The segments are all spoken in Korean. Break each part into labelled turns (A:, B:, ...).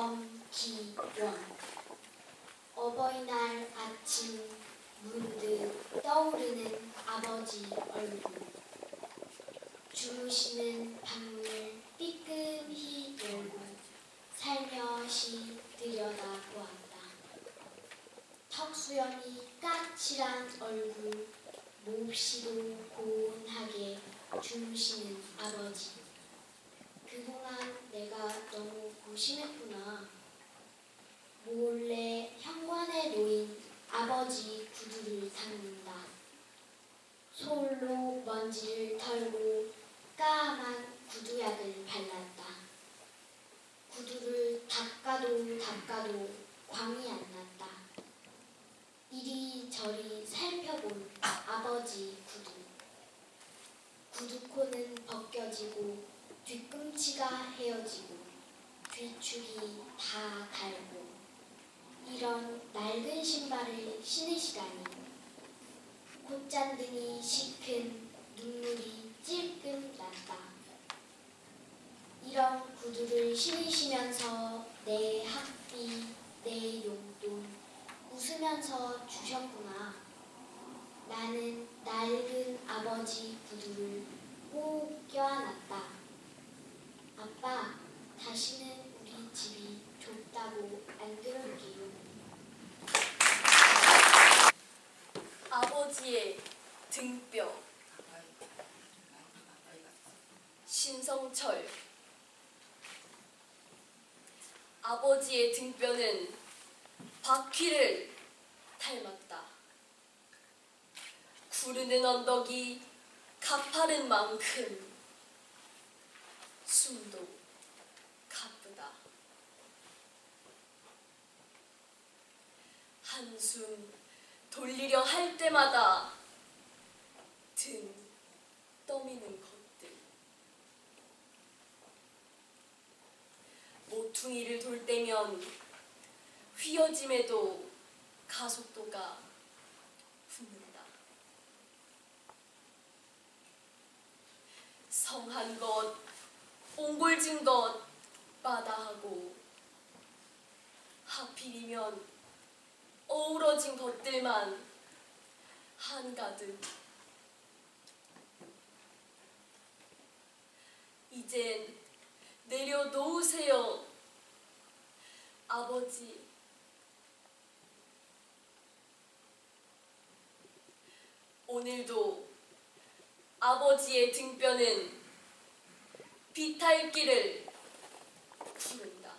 A: 엄기원 어버이날 아침 문득 떠오르는 아버지 얼굴. 주무시는 방문을 삐끔히 열고 살며시 들여다보았다. 턱수염이 까칠한 얼굴 몹시도 고운하게 주무시는 아버지 그동안 내가 너무 고심했구나. 몰래 현관에 놓인 아버지 구두를 닦는다. 솔로 먼지를 털고 까만 구두약을 발랐다. 구두를 닦아도 닦아도 광이 안 났다. 이리저리 살펴본 아버지 구두. 구두코는 벗겨지고 뒤꿈치가 헤어지고 뒤축이 다 달고 이런 낡은 신발을 신으시다니 콧잔등이 시큰 눈물이 찔끔 났다. 이런 구두를 신으시면서 내 학비, 내 용돈 웃으면서 주셨구나. 나는 낡은 아버지 구두를 꼭 껴안았다. 아빠, 다시는 우리 집이 좁다고 안 그럴게요.
B: 아버지의 등뼈 신성철 아버지의 등뼈는 바퀴를 닮았다. 구르는 언덕이 가파른 만큼 숨도 가쁘다. 한숨 돌리려 할 때마다 등 떠미는 것들 모퉁이를 돌 때면 휘어짐에도 가속도가 붙는다 성한 것 옹골진 것 마다하고 하필이면 어우러진 것들만 한가득. 이젠 내려놓으세요 아버지. 오늘도 아버지의 등뼈는 비탈길을 구른다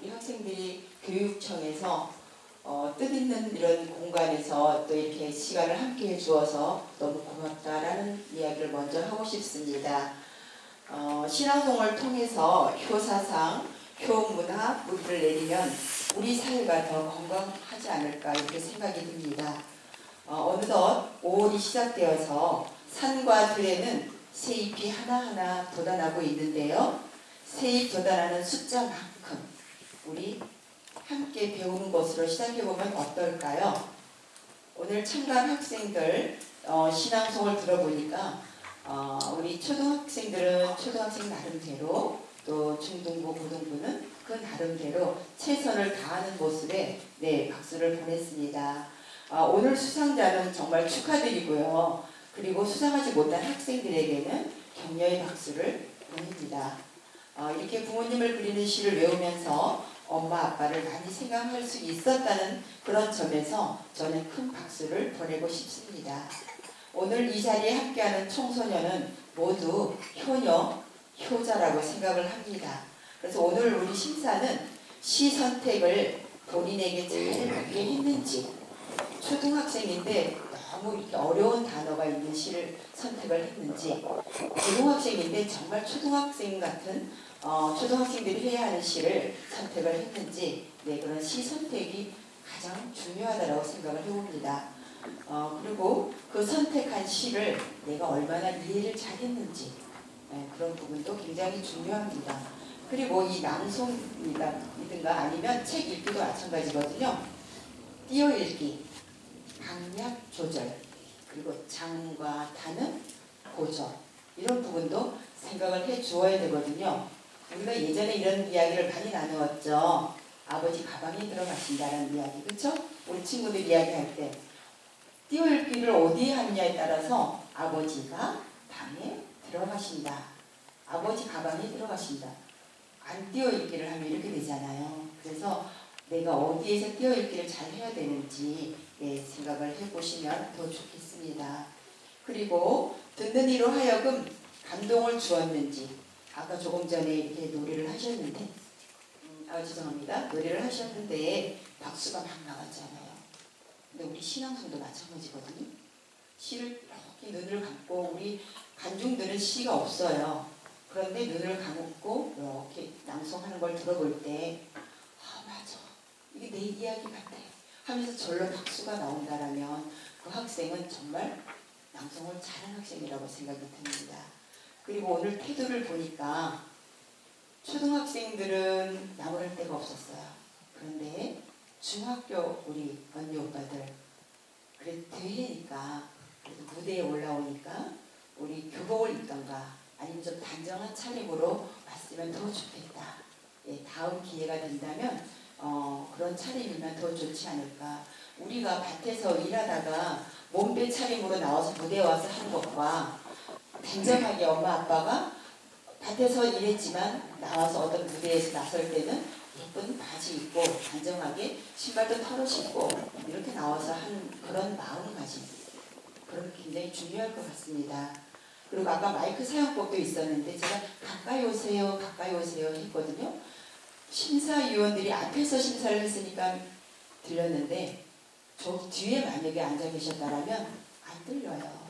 C: 우리 학생들이 교육청에서 어, 뜻있는 이런 공간에서 또 이렇게 시간을 함께 해주어서 너무 고맙다라는 이야기를 먼저 하고 싶습니다. 어, 신앙송을 통해서 효사상, 효문화 뿌리를 내리면 우리 사회가 더 건강하지 않을까 이렇게 생각이 듭니다. 어, 어느덧 5월이 시작되어서 산과 들에는 새잎이 하나하나 돋아나고 있는데요. 새잎 돋아나는 숫자만큼 우리 함께 배우는 것으로 시작해보면 어떨까요? 오늘 참가한 학생들 어, 신앙송을 들어보니까 어, 우리 초등학생들은 초등학생 나름대로 또 중등부, 고등부는 그 나름대로 최선을 다하는 모습에 네 박수를 보냈습니다. 아, 오늘 수상자는 정말 축하드리고요. 그리고 수상하지 못한 학생들에게는 격려의 박수를 보냅니다. 어, 이렇게 부모님을 그리는 시를 외우면서 엄마 아빠를 많이 생각할 수 있었다는 그런 점에서 저는 큰 박수를 보내고 싶습니다. 오늘 이 자리에 함께하는 청소년은 모두 효녀, 효자라고 생각을 합니다. 그래서 오늘 우리 심사는 시 선택을 본인에게 잘 맞게 했는지 초등학생인데 너무 어려운 단어가 있는 시를 선택을 했는지 고등학생인데 정말 초등학생 같은 어, 초등학생들이 해야 하는 시를 선택을 했는지 네, 그런 시 선택이 가장 중요하다고 생각을 해봅니다. 어, 그리고 그 선택한 시를 내가 얼마나 이해를 잘했는지 네, 그런 부분도 굉장히 중요합니다. 그리고 이 낭송이든가 아니면 책 읽기도 마찬가지거든요. 띄어 읽기, 강약 조절, 그리고 장과 단음, 고절 이런 부분도 생각을 해 주어야 되거든요. 우리가 예전에 이런 이야기를 많이 나누었죠. 아버지 가방에 들어가신다는 이야기, 그렇죠? 우리 친구들 이야기할 때 띄어읽기를 어디에 하느냐에 따라서 아버지가 방에 들어가신다. 아버지 가방에 들어가신다. 안 띄어읽기를 하면 이렇게 되잖아요. 그래서 내가 어디에서 띄어읽기를 잘 해야 되는지 예, 생각을 해보시면 더 좋겠습니다. 그리고 듣는 이로 하여금 감동을 주었는지 아까 조금 전에 이렇게 노래를 하셨는데 음, 아 죄송합니다 노래를 하셨는데 박수가 막 나왔잖아요. 근데 우리 신앙송도 마찬가지거든요. 시를 이렇게 눈을 감고 우리 간중들은 시가 없어요. 그런데 눈을 감고 이렇게 낭송하는 걸 들어볼 때 아 맞아 이게 내 이야기 같아 하면서 절로 박수가 나온다라면 그 학생은 정말 낭송을 잘한 학생이라고 생각이 듭니다. 그리고 오늘 태도를 보니까 초등학생들은 나무랄 데가 없었어요. 그런데 중학교 우리 언니 오빠들 그래 대회니까 그래도 무대에 올라오니까 우리 교복을 입던가 아니면 좀 단정한 차림으로 왔으면 더 좋겠다. 예, 다음 기회가 된다면 어, 그런 차림이면 더 좋지 않을까. 우리가 밭에서 일하다가 몸빼 차림으로 나와서 무대에 와서 하는 것과 단정하게 엄마 아빠가 밭에서 일했지만 나와서 어떤 무대에서 나설 때는 예쁜 바지 입고 단정하게 신발도 털어 신고 이렇게 나와서 하는 그런 마음가짐 그런 게 굉장히 중요할 것 같습니다. 그리고 아까 마이크 사용법도 있었는데 제가 가까이 오세요 가까이 오세요 했거든요. 심사위원들이 앞에서 심사를 했으니까 들렸는데 저 뒤에 만약에 앉아 계셨다라면 안 들려요.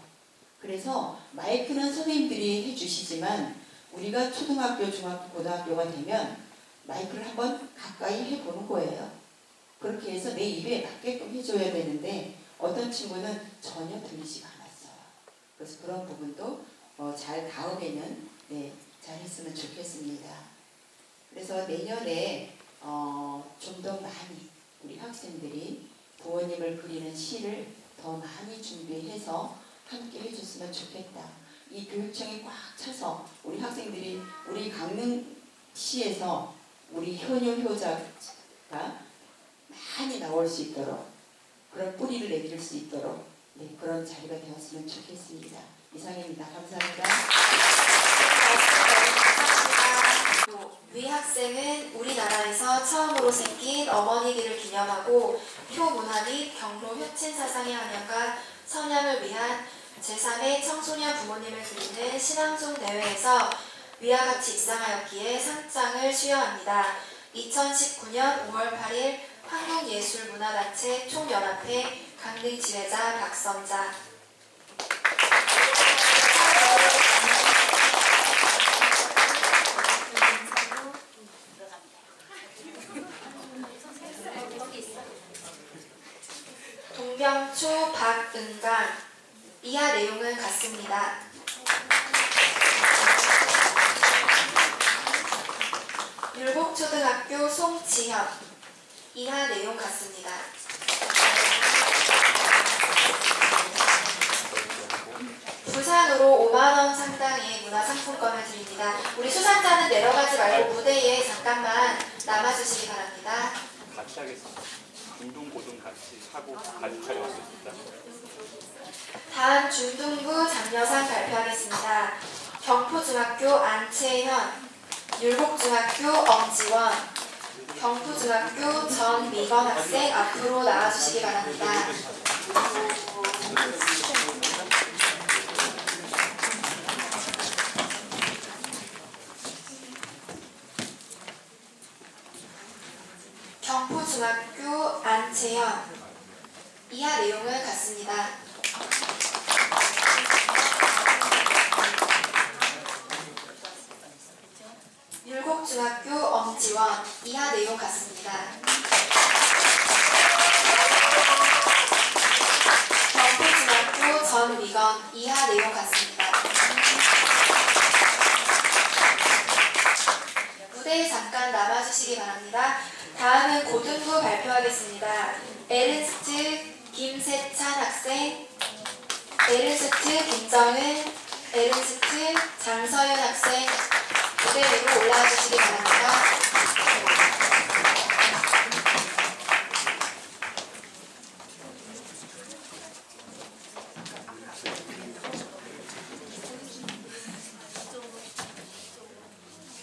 C: 그래서 마이크는 선생님들이 해주시지만 우리가 초등학교, 중학교, 고등학교가 되면 마이크를 한번 가까이 해보는 거예요. 그렇게 해서 내 입에 맞게끔 해줘야 되는데 어떤 친구는 전혀 들리지가 않았어요. 그래서 그런 부분도 어, 잘 다음에는 네, 잘 했으면 좋겠습니다. 그래서 내년에 어, 좀 더 많이 우리 학생들이 부모님을 그리는 시를 더 많이 준비해서 함께 해줬으면 좋겠다. 이 교육청이 꽉 차서 우리 학생들이 우리 강릉시에서 우리 효녀 효자가 많이 나올 수 있도록 그런 뿌리를 내밀 수 있도록 네, 그런 자리가 되었으면 좋겠습니다. 이상입니다. 감사합니다.
D: 위 학생은 우리나라에서 처음으로 생긴 어머니기를 기념하고 효문화 및 경로 효친 사상의 한양과 선양을 위한 제3회 청소년 부모님을 드리는 신앙송 대회에서 위와 같이 입상하였기에 상장을 수여합니다. 2019년 5월 8일 한국예술문화단체 총연합회 강릉 지회자 박선자 동병초 박은강 이하 같습니다. 율곡초등학교 송지현 이하 내용 같습니다. 부상으로 5만 원 상당의 문화상품권을 드립니다. 우리 수상자는 내려가지 말고 무대에 잠깐만 남아주시기 바랍니다.
E: 같이 하겠습니다. 중등 고등 같이 같이 촬영하겠습니다.
D: 다음 중등부 장려상 발표하겠습니다. 경포중학교 안채현, 율곡중학교 엄지원, 경포중학교 전미건 학생 앞으로 나와주시기 바랍니다. 경포중학교 안채현 이하 내용은 같습니다. 율곡중학교 엄지원 이하 내용 같습니다. 경포중학교 전미건 이하 내용 같습니다. 무대에 잠깐 남아주시기 바랍니다. 다음은 고등부 발표하겠습니다. 에른스트 김세찬 학생, 에른스트 김정은, 에른스트 장서윤 학생 무대 위로 올라와 주시기 바랍니다.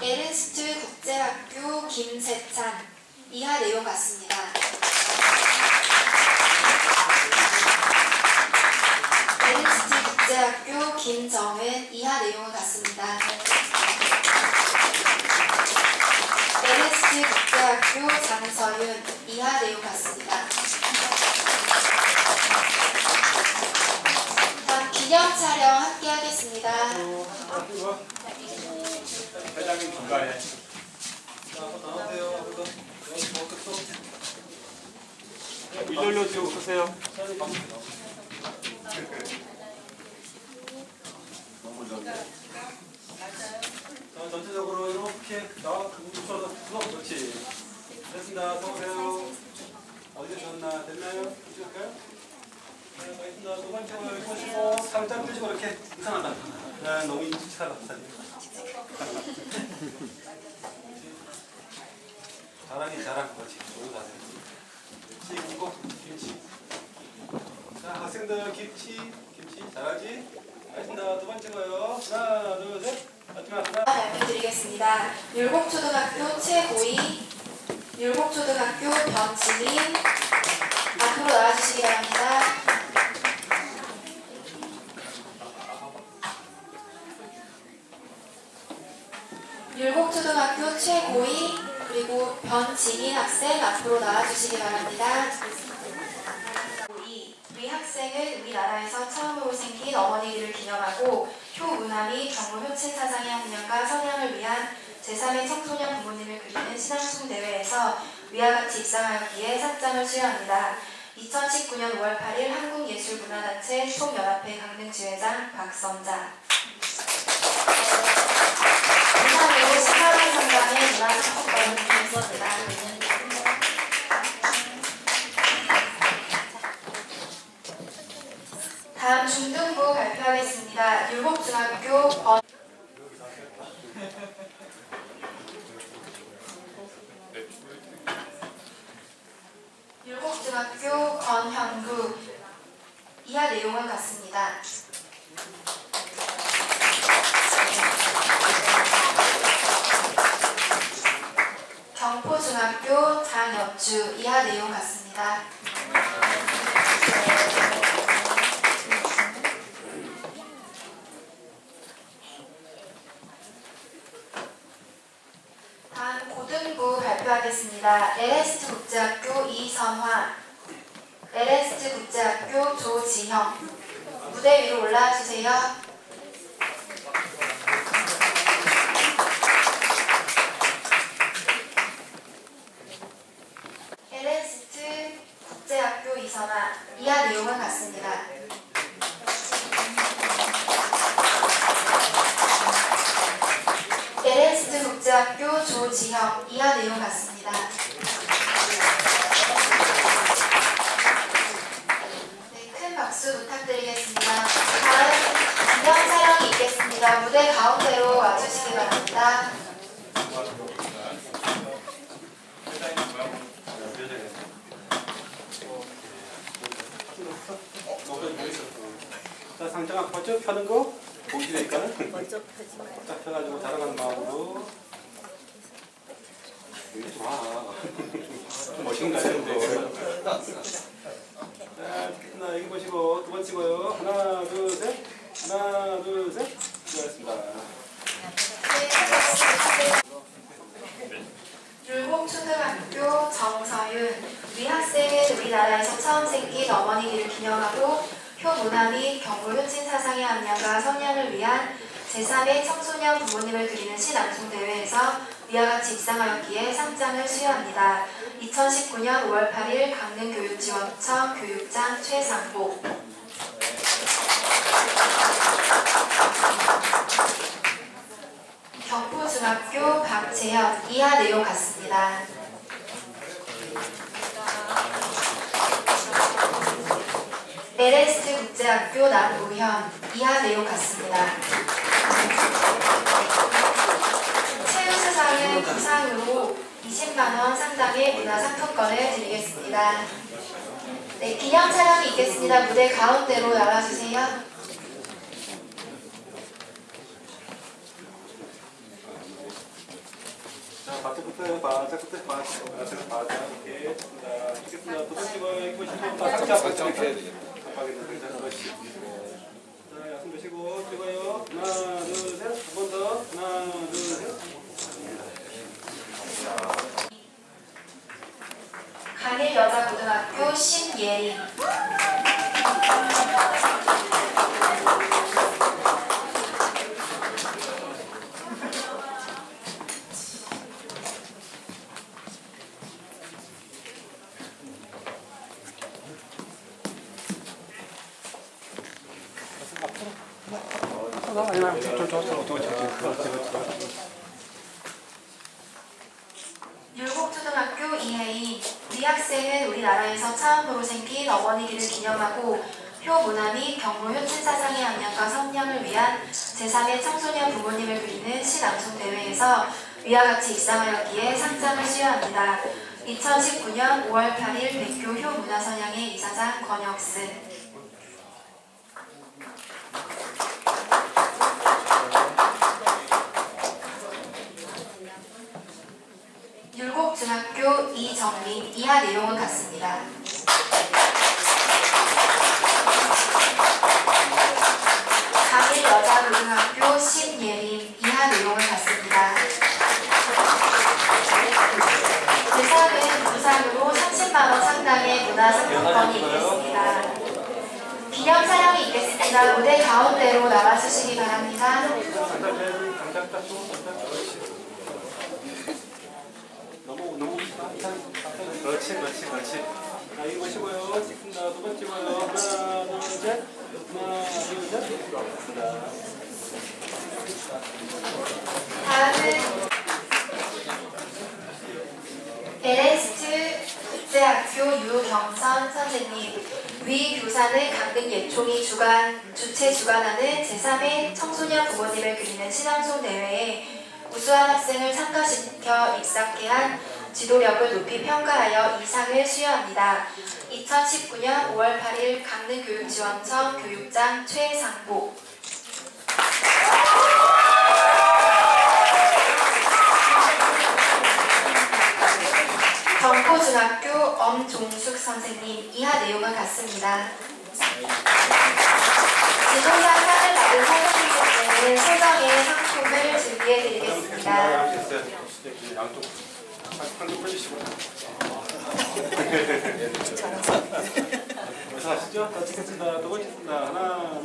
D: 에른스트 국제학교 김세찬 이하 내용 같습니다. 에른스트 국제학교 김정은 이하 내용은 같습니다. 에른스트 국제학교 장서윤 이하 내용 같습니다. 다음 기념 촬영 함께 하겠습니다.
E: 회장님 중간에 일렬로 지금 쓰세요.
F: 자, 전체적으로 이렇게 나와 붙여서 수업 그렇지. 됐습니다. 서보세요. 어디 셨나 됐나요? 찍을까요? 네, 됐습니다. 두 번째 보시고 살짝 펴시고 이렇게 이상하다. 네, 너무. 사진. 잘하긴 잘한 거지. 너무 잘해. 김치 굽고 김치. 자, 학생들 김치 김치 잘하지? 알겠습니다. 두 번째 거요. 하나, 둘, 셋. 하나.
D: 발표드리겠습니다. 율곡초등학교 최고희, 율곡초등학교 변지민 앞으로 나와주시기 바랍니다. 율곡초등학교 최고희 그리고 변지민 학생 앞으로 나와주시기 바랍니다. 이, 위 학생은 우리나라에서 처음으로 생긴 어머니를 기념하고 효문함이 경로 효친 사상의 학년과 선양을 위한 제3의 청소년 부모님을 그리는 신앙송 대회에서 위와 같이 입상하였기에 상장을 수여합니다. 2019년 5월 8일 한국예술문화단체 총연합회 강릉지회장 박선자 이상으로 18회 상장의 문화상품권을 드리겠습니다. 다음 중등부 발표하겠습니다. 율곡중학교 권 율곡중학교 권현구 이하 내용은 같습니다. 경포중학교 장엽주 이하 내용 같습니다. 다음 고등부 발표하겠습니다. LST 국제학교 이선화, LST 국제학교 조지형 무대 위로 올라와 주세요. 이하 내용은 같습니다. LST 국제학교 조지형 이하 내용 같습니다. 네, 큰 박수 부탁드리겠습니다. 다음 기념 촬영이 있겠습니다. 무대 가운데로 와주시기 바랍니다.
F: 자, 상장아 번쩍 펴는 거 보시니까는 번쩍 펴지 마요. 딱 펴가지고 자랑하는 마음으로. 마. 멋있는 거 아니야, 자, 하나 여기 보시고 두 번 찍어요. 하나, 둘, 셋. 하나, 둘, 셋. 수고하셨습니다.
D: 율곡초등학교 정서윤 위 학생은 우리나라에서 처음 생긴 어머니기를 기념하고 효문화 및 경로 효친 사상의 함량과 성향을 위한 제3회 청소년 부모님을 그리는 시낭송 대회에서 위와 같이 입상하였기에 상장을 수여합니다. 2019년 5월 8일 강릉교육지원청 교육장 최상복 경포중학교 박재현 이하 내용 같습니다. LST 국제학교 남우현 이하 내용 같습니다. 최우수상은 부상으로 20만원 상당의 문화상품권을 드리겠습니다. 네, 기념 촬영이 있겠습니다. 무대 가운데로 나와주세요.
F: 자, 바짝부터 바짝 끝에 바짝 바짝 바짝 이렇게 자, 찍겠습니다. 두 번째 거 이거 시고 바짝 바짝 이렇게 해야 되겠다. 깜빡이는 자, 그렇지. 자, 약품 드시고 찍어요. 하나, 둘, 셋. 한 번 더. 하나, 둘, 셋.
D: 강일여자고등학교 신예림. 율곡초등학교 이혜인 우리 학생은 우리나라에서 처음으로 생긴 어머니기를 기념하고 효문화 및 경로 효친 사상의 학년과 성령을 위한 제3의 청소년 부모님을 그리는 시낭송 대회에서 위와 같이 입상하였기에 상장을 수여합니다. 2019년 5월 8일 백교 효문화선양의 이사장 권혁승 율곡중학교 이정민 이하 내용은 같습니다. 강일여자고등학교 신예림 이하 내용은 같습니다. 제3은 부상으로 30만원 상당의 문화상품권이 있겠습니다. 기념 촬영이 있겠습니다. 무대 가운데로 나와주시기 바랍니다.
F: 장작 내 장작 닦고 장작 그렇지. 너무 너무 그렇지 그렇지 그렇지. 자 이거 보시고요. 찍습니다. 두번 찍어요. 하나 둘 셋. 하나 둘 셋. 자.
D: 다음은 LST 국제학교 유경선 선생님 위 교사는 강릉 예총이 주관 주최 주관하는 제3회 청소년 부모님을 그리는 신앙송 대회에 우수한 학생을 참가시켜 입상케 한 지도력을 높이 평가하여 이 상을 수여합니다. 2019년 5월 8일 강릉교육지원청 교육장 최상복 경포중학교 엄종숙 선생님 이하 내용은 같습니다. 지도상 상을 받은 선생님께는 소정의 상품을 준비해 드리겠습니다.
F: 양쪽 한쪽 펴주시고. 어서 하시죠. 자, 찍겠습니다. 두 번째 습니다 하나,